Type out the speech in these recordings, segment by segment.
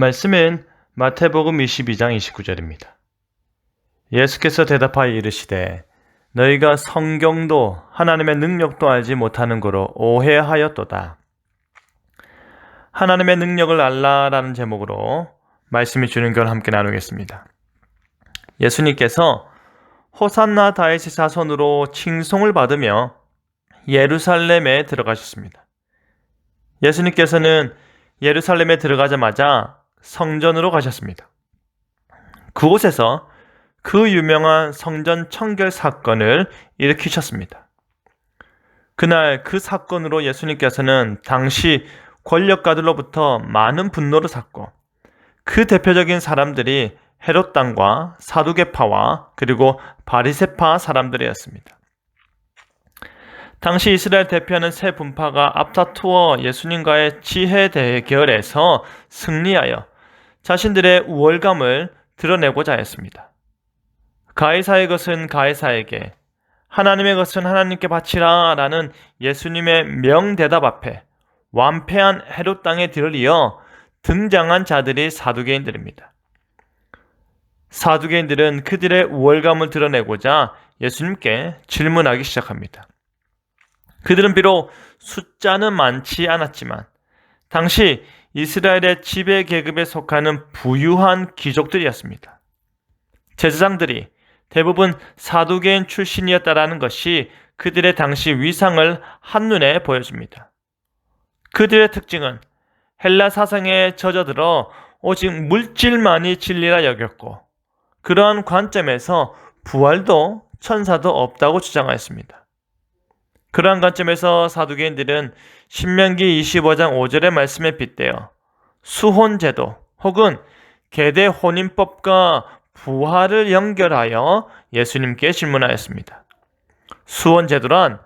말씀은 마태복음 22장 29절입니다. 예수께서 대답하여 이르시되 너희가 성경도 하나님의 능력도 알지 못하는 거로 오해하였도다. 하나님의 능력을 알라라는 제목으로 말씀이 주는 걸 함께 나누겠습니다. 예수님께서 호산나 다윗의 자손으로 칭송을 받으며 예루살렘에 들어가셨습니다. 예수님께서는 예루살렘에 들어가자마자 성전으로 가셨습니다. 그곳에서 그 유명한 성전 청결 사건을 일으키셨습니다. 그날 그 사건으로 예수님께서는 당시 권력가들로부터 많은 분노를 샀고 그 대표적인 사람들이 헤롯 당과 사두개파와 그리고 바리세파 사람들이었습니다. 당시 이스라엘 대표하는 세 분파가 앞다투어 예수님과의 지혜 대결에서 승리하여 자신들의 우월감을 드러내고자 했습니다. 가이사의 것은 가이사에게, 하나님의 것은 하나님께 바치라 라는 예수님의 명대답 앞에 완패한 헤롯 땅에 들이어 등장한 자들이 사두개인들입니다. 사두개인들은 그들의 우월감을 드러내고자 예수님께 질문하기 시작합니다. 그들은 비록 숫자는 많지 않았지만 당시 이스라엘의 지배 계급에 속하는 부유한 귀족들이었습니다. 제사장들이 대부분 사두개인 출신이었다라는 것이 그들의 당시 위상을 한눈에 보여줍니다. 그들의 특징은 헬라 사상에 젖어들어 오직 물질만이 진리라 여겼고 그러한 관점에서 부활도 천사도 없다고 주장하였습니다. 그러한 관점에서 사두개인들은 신명기 25장 5절의 말씀에 빗대어 수혼제도 혹은 계대 혼인법과 부활을 연결하여 예수님께 질문하였습니다. 수혼제도란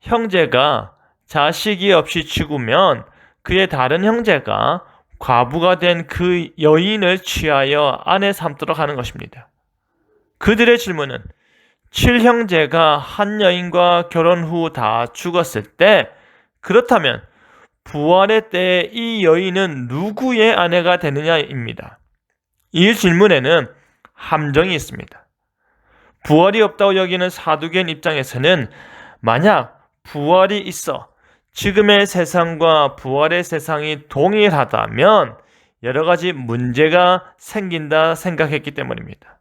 형제가 자식이 없이 죽으면 그의 다른 형제가 과부가 된 그 여인을 취하여 아내 삼도록 하는 것입니다. 그들의 질문은 칠형제가 한 여인과 결혼 후 다 죽었을 때 그렇다면 부활의 때에 이 여인은 누구의 아내가 되느냐입니다. 이 질문에는 함정이 있습니다. 부활이 없다고 여기는 사두개인 입장에서는 만약 부활이 있어 지금의 세상과 부활의 세상이 동일하다면 여러 가지 문제가 생긴다 생각했기 때문입니다.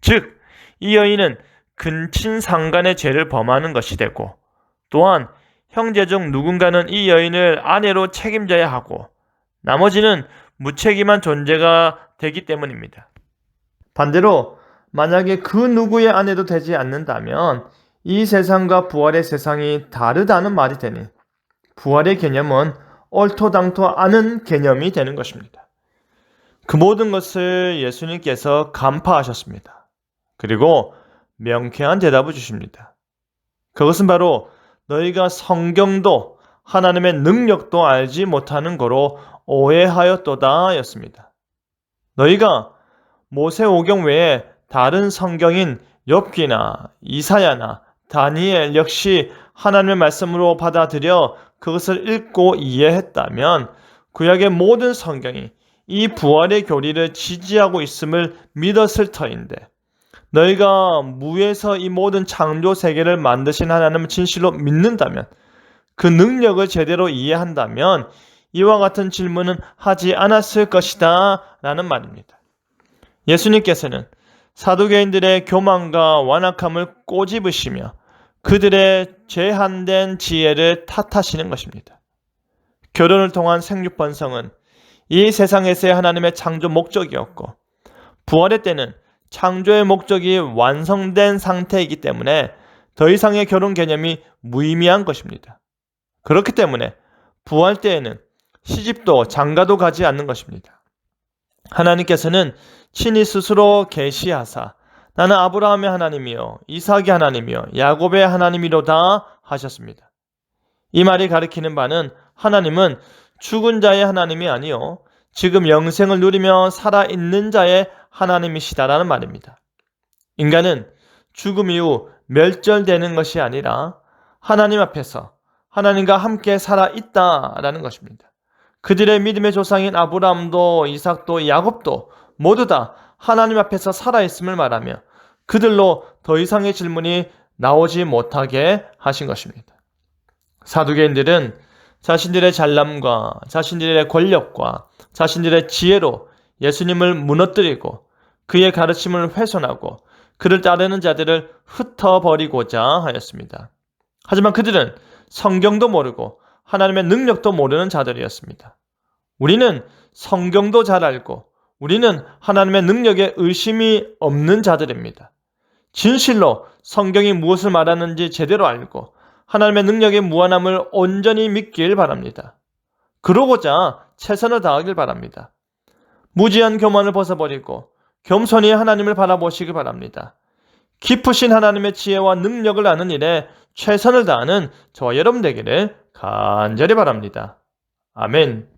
즉, 이 여인은 근친 상간의 죄를 범하는 것이 되고 또한 형제 중 누군가는 이 여인을 아내로 책임져야 하고 나머지는 무책임한 존재가 되기 때문입니다. 반대로 만약에 그 누구의 아내도 되지 않는다면 이 세상과 부활의 세상이 다르다는 말이 되니 부활의 개념은 얼토당토 않은 개념이 되는 것입니다. 그 모든 것을 예수님께서 간파하셨습니다. 그리고 명쾌한 대답을 주십니다. 그것은 바로 너희가 성경도 하나님의 능력도 알지 못하는 거로 오해하였도다 였습니다. 너희가 모세오경 외에 다른 성경인 엽기나 이사야나 다니엘 역시 하나님의 말씀으로 받아들여 그것을 읽고 이해했다면 구약의 모든 성경이 이 부활의 교리를 지지하고 있음을 믿었을 터인데 너희가 무에서 이 모든 창조 세계를 만드신 하나님을 진실로 믿는다면 그 능력을 제대로 이해한다면 이와 같은 질문은 하지 않았을 것이다 라는 말입니다. 예수님께서는 사두개인들의 교만과 완악함을 꼬집으시며 그들의 제한된 지혜를 탓하시는 것입니다. 결혼을 통한 생육 번성은 이 세상에서의 하나님의 창조 목적이었고 부활의 때는 창조의 목적이 완성된 상태이기 때문에 더 이상의 결혼 개념이 무의미한 것입니다. 그렇기 때문에 부활 때에는 시집도 장가도 가지 않는 것입니다. 하나님께서는 친히 스스로 계시하사 나는 아브라함의 하나님이요 이삭의 하나님이요 야곱의 하나님이로다 하셨습니다. 이 말이 가리키는 바는 하나님은 죽은 자의 하나님이 아니요 지금 영생을 누리며 살아 있는 자의 하나님이시다라는 말입니다. 인간은 죽음 이후 멸절되는 것이 아니라 하나님 앞에서 하나님과 함께 살아 있다라는 것입니다. 그들의 믿음의 조상인 아브라함도 이삭도 야곱도 모두 다 하나님 앞에서 살아 있음을 말하며 그들로 더 이상의 질문이 나오지 못하게 하신 것입니다. 사두개인들은 자신들의 잘남과 자신들의 권력과 자신들의 지혜로 예수님을 무너뜨리고 그의 가르침을 훼손하고 그를 따르는 자들을 흩어버리고자 하였습니다. 하지만 그들은 성경도 모르고 하나님의 능력도 모르는 자들이었습니다. 우리는 성경도 잘 알고 우리는 하나님의 능력에 의심이 없는 자들입니다. 진실로 성경이 무엇을 말하는지 제대로 알고 하나님의 능력의 무한함을 온전히 믿길 바랍니다. 그러고자 최선을 다하길 바랍니다. 무지한 교만을 벗어버리고 겸손히 하나님을 바라보시기 바랍니다. 깊으신 하나님의 지혜와 능력을 아는 일에 최선을 다하는 저와 여러분 되기를 간절히 바랍니다. 아멘.